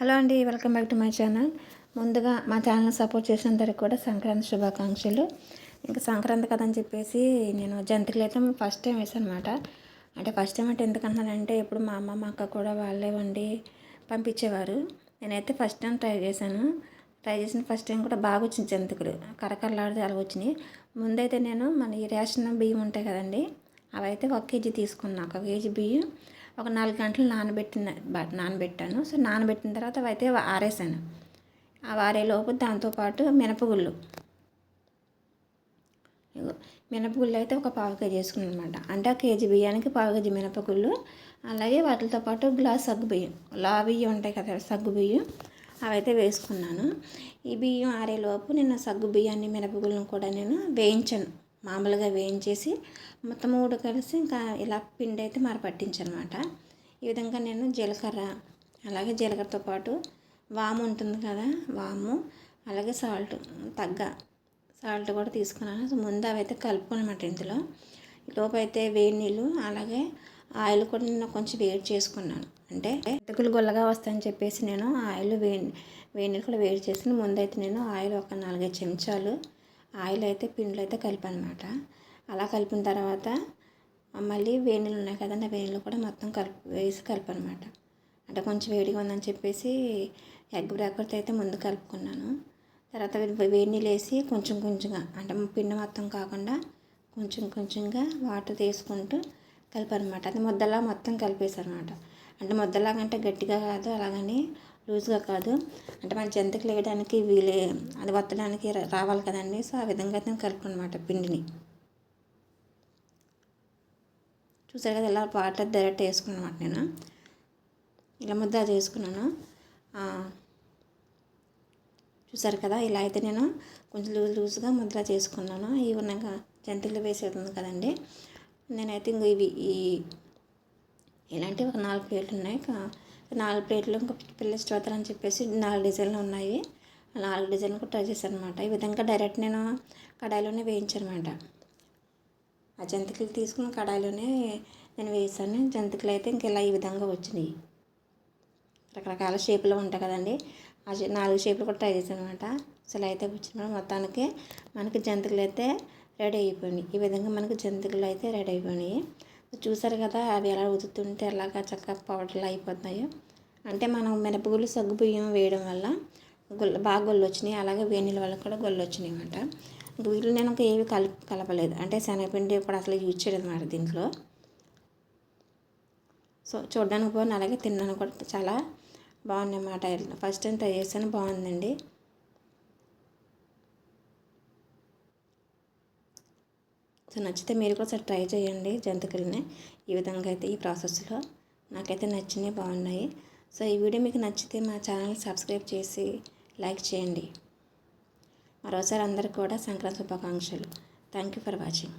Hello అండి welcome back to my channel. ముందుగా మా ఛానల్ సపోర్ట్ చేసినందరికి కూడా సంక్రాంతి శుభాకాంక్షలు. ఇంకా సంక్రాంతి కథ అని చెప్పేసి నేను జంతికలు అయితే ఫస్ట్ టైం వేసాను అనమాట అంటే ఫస్ట్ టైం అంటే ఎందుకంటున్నానంటే ఇప్పుడు మా అమ్మ మా అక్క కూడా వాళ్ళే వండి పంపించేవారు. నేనైతే ఫస్ట్ టైం ట్రై చేశాను. ట్రై చేసిన ఫస్ట్ టైం కూడా బాగా వచ్చింది జంతికలు. కరకరలాడితే అలా వచ్చినాయి. ముందైతే నేను మన ఈ రేషన్ బియ్యం ఉంటాయి కదండి అవైతే ఒక కేజీ తీసుకున్నాను ఒక కేజీ బియ్యం. ఒక నాలుగు గంటలు నానబెట్టిన నానబెట్టాను. సో నానబెట్టిన తర్వాత అయితే ఆరేసాను. ఆ వారేలోపు దాంతోపాటు మినపగుళ్ళు. మినపగుళ్ళు అయితే ఒక పావు కేజీ వేసుకున్నాను అనమాట అంటే ఆ కేజీ బియ్యానికి పావు కేజీ మినపగుళ్ళు. అలాగే వాటితో పాటు గ్లాస్ సగ్గు బియ్యం. లా బియ్యం ఉంటాయి కదా సగ్గు బియ్యం. అవైతే వేసుకున్నాను. ఈ బియ్యం ఆరేలోపు నేను సగ్గు బియ్యాన్ని మినపగుళ్ళను కూడా నేను వేయించాను. మామూలుగా వేయించేసి మొత్తం మూడు కలిసి ఇంకా ఇలా పిండి అయితే మరి పట్టించనమాట. ఈ విధంగా నేను జీలకర్ర అలాగే జీలకర్రతో పాటు వాము ఉంటుంది కదా వాము అలాగే సాల్ట్ తగ్గ సాల్ట్ కూడా తీసుకున్నాను. ముందు అవి అయితే కలుపుకోనమాట ఇందులో. లోపు అయితే వేడి నీళ్ళు అలాగే ఆయిల్ కూడా నేను కొంచెం వేడి చేసుకున్నాను. అంటే ఎతుకులు గొల్లగా వస్తాయని చెప్పేసి నేను ఆయిల్ వేడి వేడి నీళ్ళు కూడా వేడి చేసి ముందైతే నేను ఆయిల్ ఒక నాలుగైదు చెంచాలు ఆయిల్ అయితే పిండిలో అయితే కలిపనమాట. అలా కలిపిన తర్వాత మళ్ళీ వేణీలు ఉన్నాయి కదండి ఆ వేణీలు కూడా మొత్తం కలిపి వేసి కలిపనమాట. అంటే కొంచెం వేడిగా ఉందని చెప్పేసి ఎగ్ బ్రేకర్తో అయితే ముందు కలుపుకున్నాను. తర్వాత వేడి నీళ్ళు వేసి కొంచెం కొంచెంగా అంటే పిండి మొత్తం కాకుండా కొంచెం కొంచెంగా వాటర్ తీసుకుంటూ కలిపారనమాట అది ముద్దలా మొత్తం కలిపేశారనమాట. అంటే ముద్దలాగంటే గట్టిగా కాదు అలాగని లూజ్గా కాదు. అంటే మన జంతికలు వేయడానికి వీలే అది వత్తడానికి రావాలి కదండి. సో ఆ విధంగా అయితే కలుపుకున్నమాట పిండిని. చూసారు కదా ఇలా వాటర్ డైరెక్ట్ వేసుకున్నమాట నేను. ఇలా ముద్ద చేసుకున్నాను చూసారు కదా ఇలా అయితే నేను కొంచెం లూజ్ లూజ్గా ముద్ర చేసుకున్నాను. ఇవి ఉన్నాక జంతికలు వేసేది ఉంది కదండి. నేనైతే ఇంక ఇవి ఈ ఇలాంటివి ఒక నాలుగు ప్లేట్లు ఉన్నాయి. నాలుగు ప్లేట్లు ఇంకా పిల్ల అని చెప్పేసి నాలుగు డిజైన్లు ఉన్నాయి. నాలుగు డిజైన్లు కూడా ట్రై చేశాను అనమాట ఈ విధంగా డైరెక్ట్ నేను కడాయిలోనే వేయించానమాట ఆ జంతికలు తీసుకున్న కడాయిలోనే నేను వేసాను. జంతికలు అయితే ఇంక ఇలా ఈ విధంగా వచ్చినాయి. రకరకాల షేపులో ఉంటాయి కదండి. ఆ నాలుగు షేపులు కూడా ట్రై చేశాను అనమాట అసలు అయితే వచ్చిన మొత్తానికి మనకి జంతికలు అయితే రెడీ అయిపోయినాయి. ఈ విధంగా మనకి జంతికలు అయితే రెడీ అయిపోయినాయి. చూసారు కదా అవి ఎలా ఉతుకుతుంటే ఎలాగా చక్కగా పౌడర్లు అయిపోతున్నాయో. అంటే మనం మినపగుళ్ళు సగ్గు బియ్యం వేయడం వల్ల గొల్ల బాగా గొల్లు వచ్చినాయి అలాగే వేణిల వల్ల కూడా గొల్లు వచ్చినాయి అనమాట వీళ్ళు నేను ఇంకా ఏవి కలి కలపలేదు. అంటే శనగపిండి కూడా అసలు యూజ్ చేయడం అనమాట దీంట్లో. సో చూడడానికి పోను అలాగే తిన్నాను కూడా చాలా బాగున్నాయి అన్నమాట. ఫస్ట్ టైం ట్రై చేశాను బాగుందండి. సో నచ్చితే మీరు కూడా ఒకసారి ట్రై చేయండి జంతికల్ని. ఈ విధంగా అయితే ఈ ప్రాసెస్లో నాకైతే నచ్చినవి బాగున్నాయి. సో ఈ వీడియో మీకు నచ్చితే మా ఛానల్ సబ్స్క్రైబ్ చేసి లైక్ చేయండి. మరోసారి అందరికి కూడా సంక్రాంతి శుభాకాంక్షలు. Thank you for watching.